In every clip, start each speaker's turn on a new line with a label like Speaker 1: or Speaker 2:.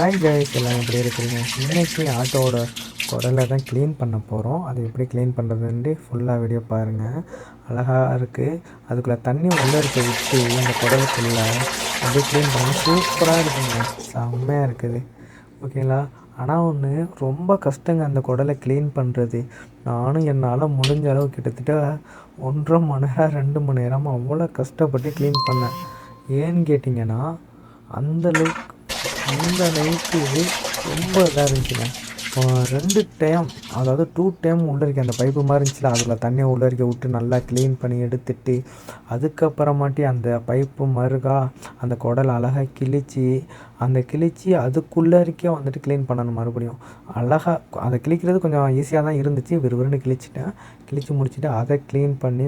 Speaker 1: Hi guys எல்லாம் எப்படி இருக்கிறீங்க? இன்றைக்கி ஆட்டோட குடலை தான் க்ளீன் பண்ண போகிறோம் அது எப்படி க்ளீன் பண்ணுறதுன்ட்டு ஃபுல்லாக வீடியோ பாருங்கள் அழகாக இருக்குது அதுக்குள்ளே தண்ணி உள்ளே இருக்க விட்டு அந்த குடலுக்குள்ளே அப்படியே க்ளீன் பண்ணி சூப்பராக இருக்குங்க. செம்மையாக இருக்குது. ஓகேங்களா ஆனால் ஒன்று ரொம்ப கஷ்டங்க அந்த குடலை க்ளீன் பண்ணுறது நானும் என்னால் முடிஞ்ச அளவு கிட்டத்தட்ட ஒன்றரை மணி நேரம் ரெண்டு மணி நேரம் அவ்வளோ கஷ்டப்பட்டு க்ளீன் பண்ணேன். ஏன்னு கேட்டிங்கன்னா அந்தளவுக்கு இந்த அந்த ரொம்ப இதாக இருந்துச்சுங்க. ரெண்டு டைம் அதாவது டூ டைம் உள்ள இருக்க அந்த பைப்பு மாதிரி இருந்துச்சுல அதில் தண்ணியை உள்ள இருக்க விட்டு நல்லா க்ளீன் பண்ணி எடுத்துட்டு அதுக்கப்புறமாட்டி அந்த பைப்பு மறுகா அந்த குடல் அழகாக கிழிச்சு அந்த கிழிச்சு அதுக்குள்ளே இருக்கே வந்துட்டு க்ளீன் பண்ணணும் மறுபடியும். அழகாக அதை கிழிக்கிறது கொஞ்சம் ஈஸியாக தான் இருந்துச்சு. விறுவிறுன்னு கிழிச்சிட்டேன். கிழிச்சு முடிச்சுட்டு அதை க்ளீன் பண்ணி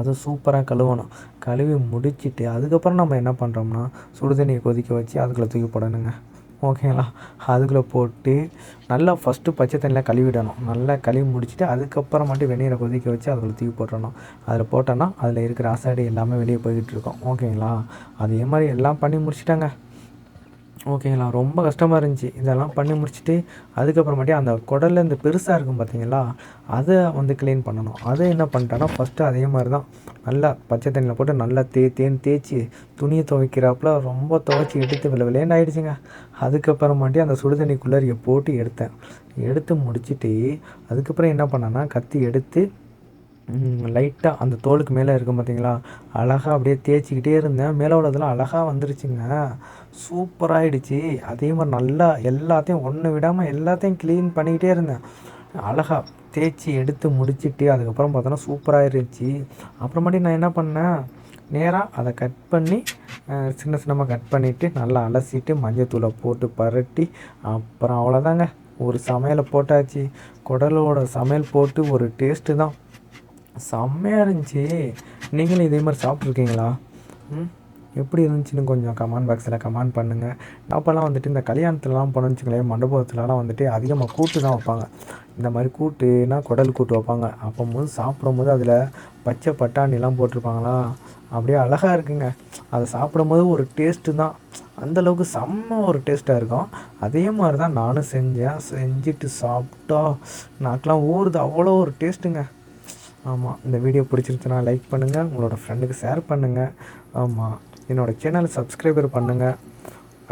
Speaker 1: அதை சூப்பராக கழுவணும். கழுவி முடிச்சிட்டு அதுக்கப்புறம் நம்ம என்ன பண்ணுறோம்னா சுடு தண்ணியை கொதிக்க வச்சு அதுக்குள்ளே தூக்கி போடணுங்க. ஓகேங்களா அதுக்குள்ளே போட்டு நல்லா ஃபஸ்ட்டு பச்சை தண்ணியில் கழுவிடணும். நல்லா கழுவி முடிச்சுட்டு அதுக்கப்புறம் மட்டும் வெந்நீரை கொதிக்க வச்சு அதில் தூக்கி போட்டுடணும் அதில் போட்டோன்னா அதில் இருக்கிற அசடி எல்லாமே வெளியே போய்கிட்டு இருக்கோம். ஓகேங்களா அதே மாதிரி எல்லாம் பண்ணி முடிச்சிட்டாங்க. ஓகேங்களா ரொம்ப கஷ்டமாக இருந்துச்சு. இதெல்லாம் பண்ணி முடிச்சுட்டு அதுக்கப்புறமேட்டு அந்த குடல்ல இந்த பெருசாக இருக்கும் பார்த்தீங்களா அதை வந்து க்ளீன் பண்ணணும். அதை என்ன பண்ணிட்டேன்னா ஃபஸ்ட்டு அதே மாதிரி தான் நல்லா பச்சை தண்ணியில் போட்டு நல்லா தே தேன் தேய்ச்சி துணியை துவைக்கிறாப்புல ரொம்ப துவைச்சி எடுத்து வில விளையாண்டு ஆகிடுச்சிங்க அதுக்கப்புறமாட்டி அந்த சுடு போட்டு எடுத்தேன். எடுத்து முடிச்சுட்டு அதுக்கப்புறம் என்ன பண்ணேன்னா கத்தி எடுத்து லைட்டாக அந்த தோலுக்கு மேலே இருக்கும் பார்த்தீங்களா அழகாக அப்படியே தேய்ச்சிக்கிட்டே இருந்தேன். மேலே உள்ளதெல்லாம் அழகாக வந்துருச்சுங்க. சூப்பராகிடுச்சு அதே மாதிரி நல்லா எல்லாத்தையும் ஒன்று விடாமல் எல்லாத்தையும் க்ளீன் பண்ணிக்கிட்டே இருந்தேன். அழகாக தேய்ச்சி எடுத்து முடிச்சிட்டு அதுக்கப்புறம் பார்த்தோன்னா சூப்பராக இருந்துச்சு அப்புறமாட்டி நான் என்ன பண்ணேன்? நேராக அதை கட் பண்ணி சின்ன சின்னமாக கட் பண்ணிவிட்டு நல்லா அலசிட்டு மஞ்சத்தூளை போட்டு பரட்டி அப்புறம் அவ்வளோதாங்க ஒரு சமையலை போட்டாச்சு. குடலோட சமையல் போட்டு ஒரு டேஸ்ட்டு தான். செம்மையாக இருந்துச்சு. நீங்களும் இதே மாதிரி சாப்பிட்ருக்கீங்களா ம்? எப்படி இருந்துச்சுன்னு கொஞ்சம் கமெண்ட் பாக்ஸில் கமெண்ட் பண்ணுங்கள் அப்போல்லாம் வந்துட்டு இந்த கல்யாணத்துலலாம் போனோம்னு வச்சுக்கோங்களேன் மண்டபத்துலலாம் வந்துட்டு அதிகமாக கூட்டு தான் வைப்பாங்க. இந்த மாதிரி கூட்டுனா குடல் கூட்டு வைப்பாங்க. அப்போம்போது சாப்பிடும்போது அதில் பச்சை பட்டாணிலாம் போட்டிருப்பாங்களா? அப்படியே அழகாக இருக்குங்க. அதை சாப்பிடும்போது ஒரு டேஸ்ட்டு தான். அந்தளவுக்கு செம்ம ஒரு டேஸ்ட்டாக இருக்கும். அதே மாதிரி தான் நானும் செஞ்சேன். செஞ்சுட்டு சாப்பிட்டா நாக்கெலாம் ஊறுது. அவ்வளோ ஒரு டேஸ்ட்டுங்க ஆமாம் இந்த வீடியோ பிடிச்சிருந்துச்சுன்னா லைக் பண்ணுங்கள் உங்களோட ஃப்ரெண்டுக்கு ஷேர் பண்ணுங்கள் ஆமாம் என்னோடய சேனலை சப்ஸ்கிரைபர் பண்ணுங்கள்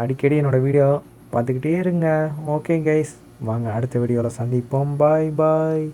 Speaker 1: அடிக்கடி என்னோடய வீடியோ பார்த்துக்கிட்டே இருங்க. ஓகே கைஸ் வாங்க அடுத்த வீடியோவில் சந்திப்போம். பாய் பாய்